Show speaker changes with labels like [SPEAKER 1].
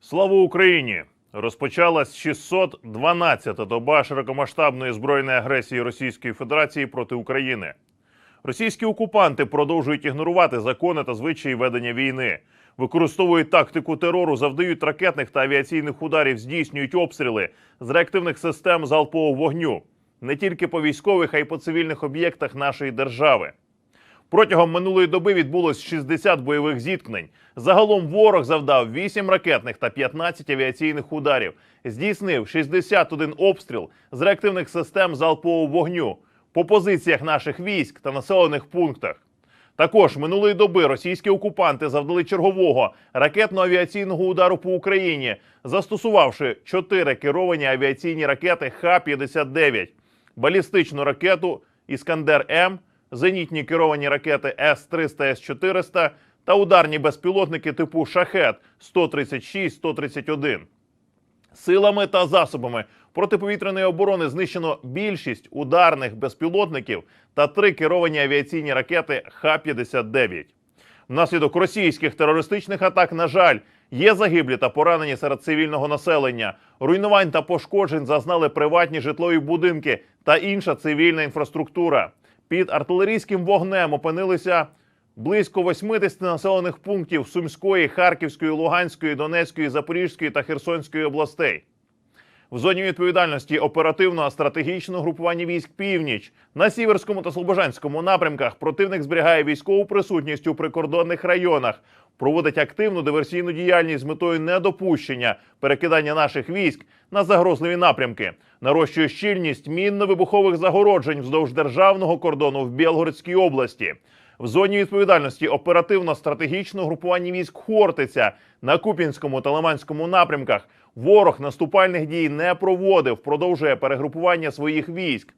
[SPEAKER 1] Слава Україні! Розпочалась 612-та доба широкомасштабної збройної агресії Російської Федерації проти України. Російські окупанти продовжують ігнорувати закони та звичаї ведення війни, використовують тактику терору, завдають ракетних та авіаційних ударів, здійснюють обстріли з реактивних систем залпового вогню не тільки по військових, а й по цивільних об'єктах нашої держави. Протягом минулої доби відбулось 60 бойових зіткнень. Загалом ворог завдав 8 ракетних та 15 авіаційних ударів, здійснив 61 обстріл з реактивних систем залпового вогню по позиціях наших військ та населених пунктах. Також минулої доби російські окупанти завдали чергового ракетно-авіаційного удару по Україні, застосувавши 4 керовані авіаційні ракети Х-59, балістичну ракету Іскандер М, зенітні керовані ракети С-300, С-400 та ударні безпілотники типу Шахет 136-131. Силами та засобами протиповітряної оборони знищено більшість ударних безпілотників та три керовані авіаційні ракети Х-59. Внаслідок російських терористичних атак, на жаль, є загиблі та поранені серед цивільного населення. Руйнувань та пошкоджень зазнали приватні житлові будинки та інша цивільна інфраструктура. Під артилерійським вогнем опинилися близько 80 населених пунктів Сумської, Харківської, Луганської, Донецької, Запорізької та Херсонської областей. В зоні відповідальності оперативного стратегічного групування військ Північ на Сіверському та Слобожанському напрямках противник зберігає військову присутність у прикордонних районах, проводить активну диверсійну діяльність з метою недопущення перекидання наших військ на загрозливі напрямки, нарощує щільність мінно-вибухових загороджень вздовж державного кордону в Білгородській області. В зоні відповідальності оперативно-стратегічного групування військ Хортиця на Купінському та Лиманському напрямках ворог наступальних дій не проводив, продовжує перегрупування своїх військ.